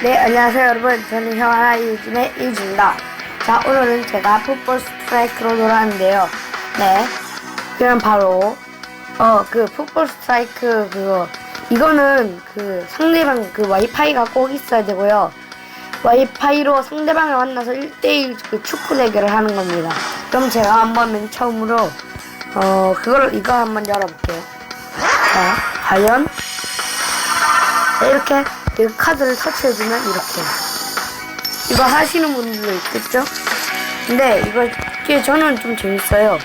네, 안녕하세요, 여러분. 저는 형하나 이웃진의 이웃입니다. 자, 오늘은 제가 풋볼 스트라이크로 돌아왔는데요. 네. 그럼 바로, 어, 그 풋볼 스트라이크 그거, 이거는 그 상대방 그 와이파이가 꼭 있어야 되고요. 와이파이로 상대방을 만나서 1대1 그 축구 대결을 하는 겁니다. 그럼 제가 한번 맨 처음으로, 어, 그걸, 이거 한번 열어볼게요. 자, 과연, 네, 이렇게 이 카드를 터치해주면 이렇게 이거 하시는 분들도 있겠죠? 근데 이거 이게 저는 좀 재밌어요.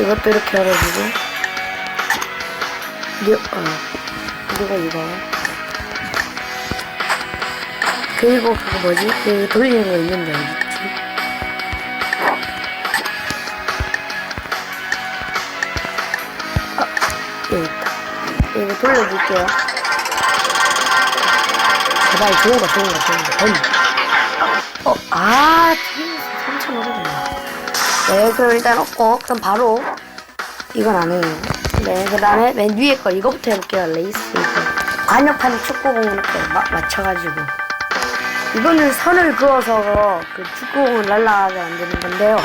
이것도 이렇게 열어주고 이거 어 그리고 이거 그리고 그거 뭐지? 그 돌리는 거 있는데? 아 여기 있다. 이거 돌려줄게요. 제발 좋은 거 좋은 거 좋은 거 돈. 어, 아, TV에서 3,500원. 네, 그럼 일단 없고, 그럼 바로 이건 안 해요. 네, 그 다음에 맨 위에 거 이거부터 해볼게요. 레이스 이거. 관역판 축구공 이렇게 마, 맞춰가지고. 이거는 선을 그어서 그 축구공을 날라가게 만드는 건데요.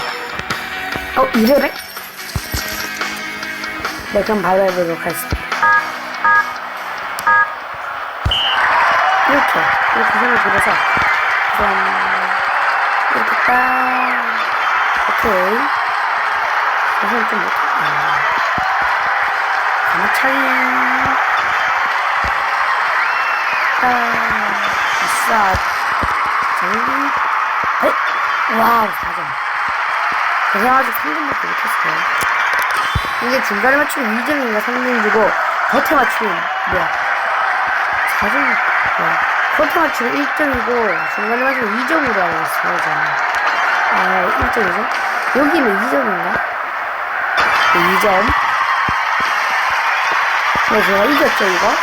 어, 이래래? 네, 그럼 바로 해보도록 하겠습니다. 이렇게 손을 들어서 짠 이렇게 딱 오케이. 우선 좀 못하네 가마차기 딱 아싸 정리 에 와우 4점 그냥 아직 3점밖에 못했어요. 이게 중간에 맞추면 2점인가 3점 주고 겉에 맞추면 뭐야? 4점, 네. 겉에 맞추면 1점이고, 중간에 맞추면 2점으로 알고 있어요. 아, 1점이죠? 여기는 2점인가? 네, 2점. 네, 제가 이겼죠, 이거?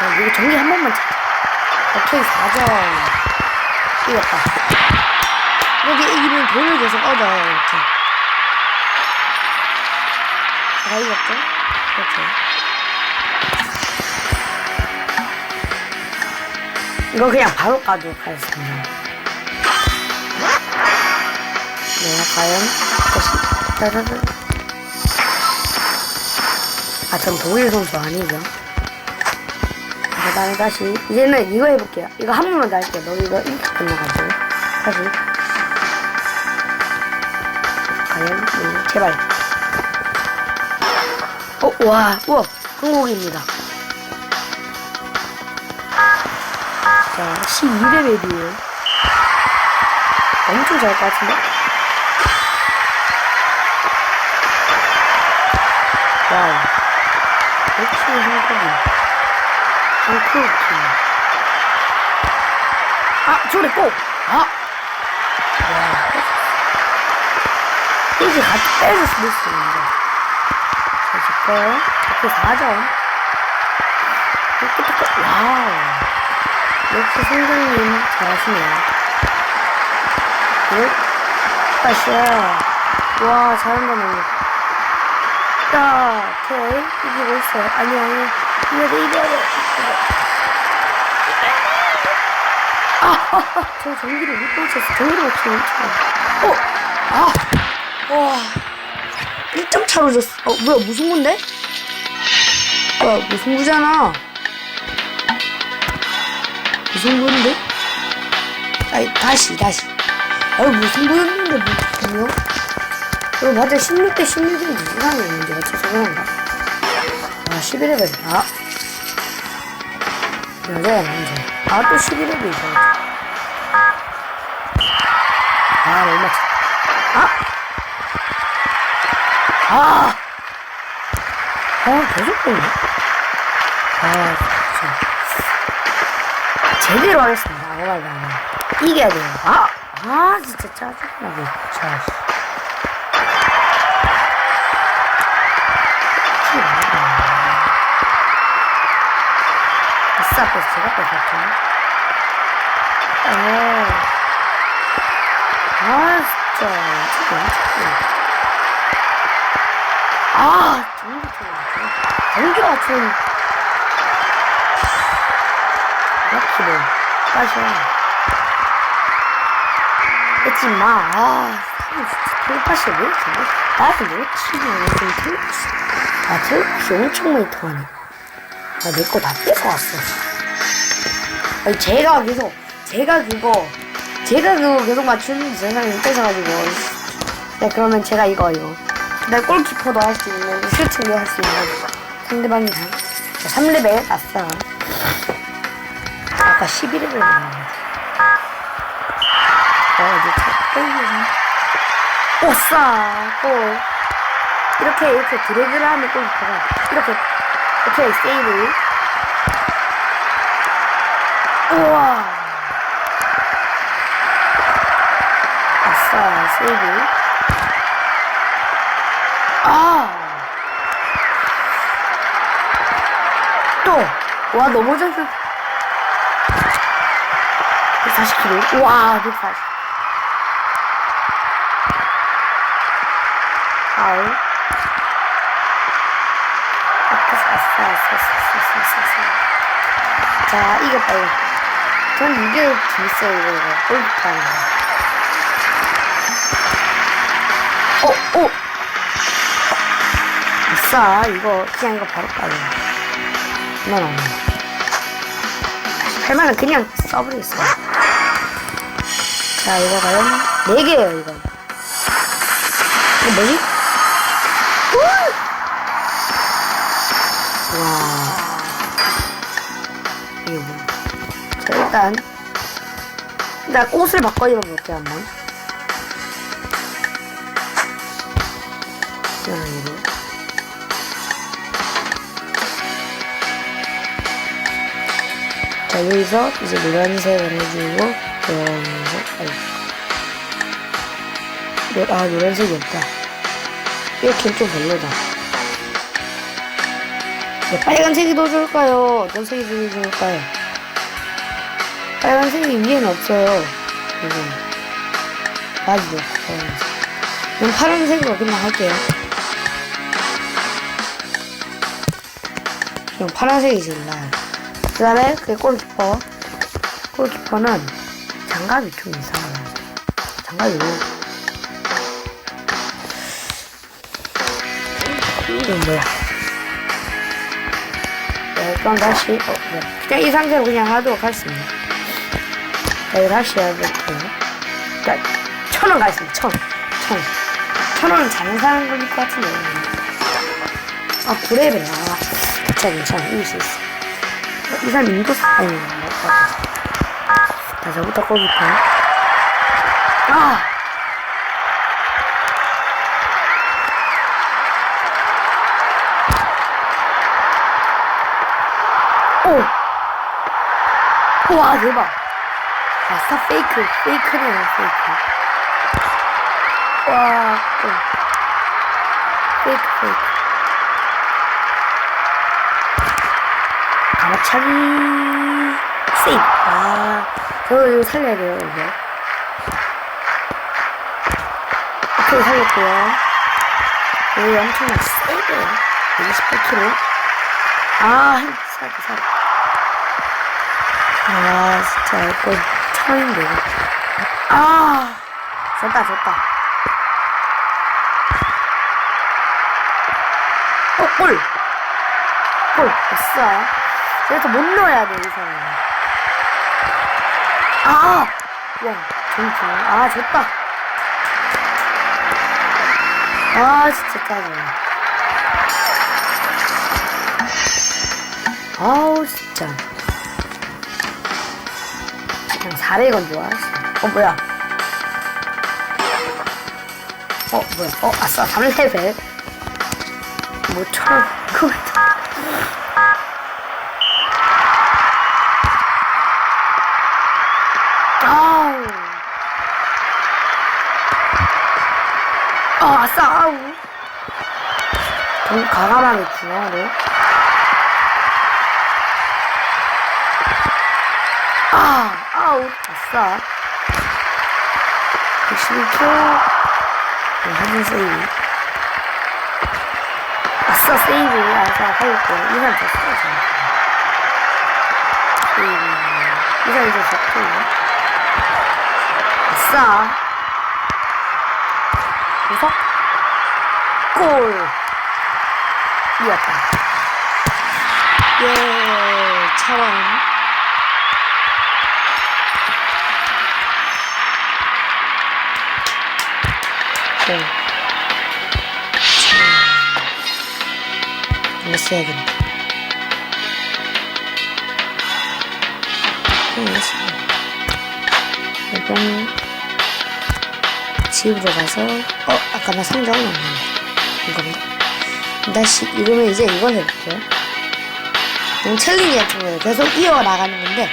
자, 이거 정리 한 번만 찾자. 오케이, 4점. 이겼다. 이렇게 이기면 돈을 계속 얻어요, 이렇게. 제가 이겼죠? 그렇죠. 이거 그냥 바로 까도록 하겠습니다. 네, 과연 따다다. 아, 전 독일 선수 아니죠? 그 다음에 다시 이제는 이거 해볼게요. 이거 한 번만 더 할게요. 너 이거 이렇게 끝나가지고 다시 과연 네, 제발. 어, 와, 우와, 한국입니다. 자, 12레벨이에요. 엄청 잘할 것 같은데? 와우. 역시 한국인. 한국인. 아, 저래 꼭! 아! 와. 이게 같이 빼줄 수도 있었는데. 자, 제거 이렇게 4점. 이렇게 딱, 와우. 역시 선생님 잘하시네요. 굿. 빠샤. 와, 잘한다, 너무. 딱, 오케이. 이기고 있어요. 아니, 아니. 돼, 이겨야 돼. 아, 아, 아. 저 전기를 못 꽂혔어. 전기를 못 꽂혔어. 어, 아. 와. 1점 차로 졌어. 어, 뭐야, 무슨 건데? 뭐야, 무슨 구잖아. 무슨 부인데? 아니, 다시, 다시. 아, 무슨 부였는데, 무슨요? 이거 맞아, 16대 16인데, 이상하게 문제가 죄송한가? 아, 11레벨. 아. 여자야, 남자. 아, 또 11레벨 이거. 아, 너무 맞췄다. 아! 아! 아, 계속 보네. 아. 제대로 하겠습니다. 아가가 이겨야 돼요. 아, 아 진짜 짜증나게. 자, 아싸, 뺐어. 제가 뺐었죠. 어. 아, 진짜. 진짜 아, 전기 좋아. 전기 맞춘. 럭키를 빠셔. 했지 마. 아, 진짜 텔레파시 왜 이렇게 뭐? 나한테 왜 신기해? 좀 텔레파시. 아, 텔레파시 엄청 많이 통하네. 아, 내 거 다 뺏어왔어. 아니, 제가 계속, 제가 그거, 제가 그거 계속 맞추는데 제 사람이 뺏어가지고. 네, 그러면 제가 이거, 이거. 내 골키퍼도 할 수 있는, 슈팅도 할 수 있는 상대방이 다. 3레벨 아싸. 아까 11레벨 나왔는데. 어, 이제 차, 오싸, 골. 이렇게, 이렇게 드래그를 하면 골키퍼가, 이렇게, 오케이, 세이브. 우와. 아싸, 세이브. 아. 또. 와, 넘어졌어. 140kg. 와, 140. 아우. 아싸, 아싸, 아싸, 아싸, 아싸, 아싸. 자, 이거. 전 이게 재밌어요, 이거, 이거. 거. 어, 어! 아싸, 이거, 그냥 이거 바로 까요. 난안 해. 할 말은 그냥 써버리겠어. 자, 이거 과연? 네 개예요, 이거. 이거 뭐지? 우! 와. 이게 뭐야. 자, 일단. 일단 옷을 바꿔 입어볼게요, 한번. 자, 여기서 이제 노란색을 해주고, 노란색, 아니. 노, 아, 노란색이 없다. 이렇게 좀 별로다. 네, 빨간색이 더 좋을까요? 어떤 색이 더 좋을까요? 빨간색이 위에는 없어요. 이거. 맞죠? 빨간색. 그럼 파란색으로 그냥 할게요. 그럼 파란색이 제일 나아요. 그 다음에 그 골키퍼. 골키퍼는 장갑이 좀 이상해요. 장갑이 왜? 이건 뭐야? 네, 그럼 다시, 어, 네. 그냥 이 상태로 그냥 하도록 하겠습니다. 네, 다시 해볼게요. 자, 천원 가겠습니다. 천. 천. 천 원은 잘못 사는 걸것 같은데. 아, 구레벨. 아, 괜찮아, 괜찮아. 이길 수 있어. 어, 이 사람 인도 사, 아니, 맞다. 자, 저부터 골키퍼. 아! 오! 와, 대박. 아싸, 페이크. 페이크네요, 페이크. 와, 또. 페이크, 페이크. 마차기. 세이브. 아, 저 이거 살려야 돼요, 이거. 오케이, 살렸고요. 여기 엄청난 세이브예요. 28kg. 아, 살게, 살게. 아, 진짜, 이거 처음인데. 이거. 아, 졌다, 졌다. 어, 골! 골, 됐어. 그래서 못 넣어야 돼, 이 사람. 아! 와, 정신. 아, 졌다. 아, 진짜 짜증나. 아우, 진짜. 그냥 400원 좋아했어. 어, 뭐야. 어, 뭐야. 어, 아싸, 3레벨. 뭐, 천, 그거, 싸, 아우. 좀 과감하게 중앙으로. 아, 아우, 아싸. 111kg. 네, 한번 세이브. 아싸, 세이브. 아싸, 하였고. 이만 됐어, 세이브. 이상 이제 적군요. 아싸. 우석. 골. 이었다. 예, 차원. 골. 차원. 이거 써야겠네. 해야지. 이건 집으로 가서 어 아까 나 상자가 없는데 이건가? 다시 이거는 이제 이걸 해볼게요. 이건 챌린지 같은 거예요. 계속 이어 나가는 건데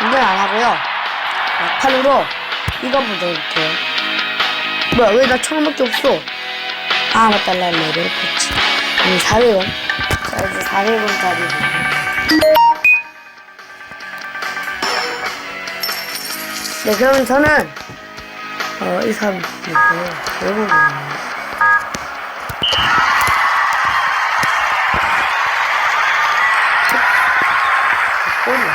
이건 안 하고요. 막판으로 이거 먼저 해볼게요. 뭐야 왜 나 천원밖에 없어? 아 맞다 나 레벨 그치. 아니 400원. 자 이제 400원짜리. 네, 그럼 저는, 어, 이 사람, 있고요. 외국인. 꼬리야?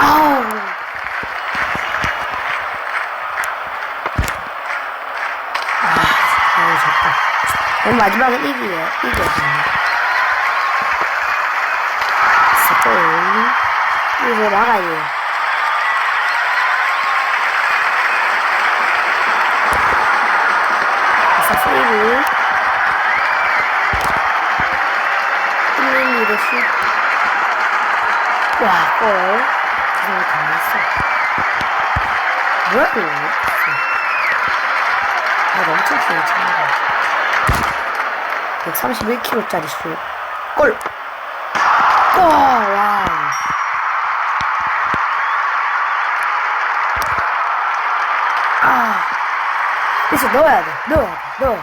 아우. 아, 아우, 좋다. 그럼 마지막은 이기요. 이겨야 스포 이거 막아야 돼요. 아싸 세이브 끝낸 일의 슛. 와, 골. 세상에 당했어. 뭐야, 이거? 아, 엄청 키워, 친구가. 131kg짜리 슛. 골! 와, 와. 아. 이제 넣어야 돼. 넣어야 돼. 넣어야 돼.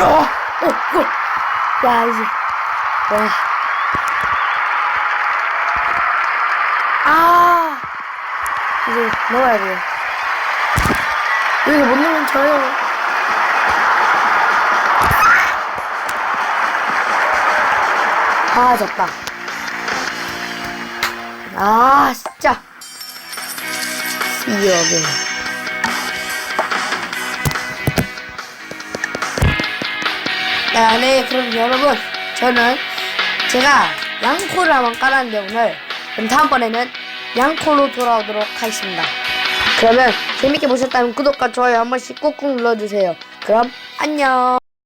어, 어, 어. 야, 이제. 와. 아. 이제 넣어야 돼요. 여기서 못 넣으면 져요. 아, 졌다. 아, 진짜. 이어게. 아, 네, 그럼 여러분, 저는 제가 양코를 한번 깔았는데 오늘, 그럼 다음번에는 양코로 돌아오도록 하겠습니다. 그러면 재밌게 보셨다면 구독과 좋아요 한 번씩 꾹꾹 눌러주세요. 그럼 안녕.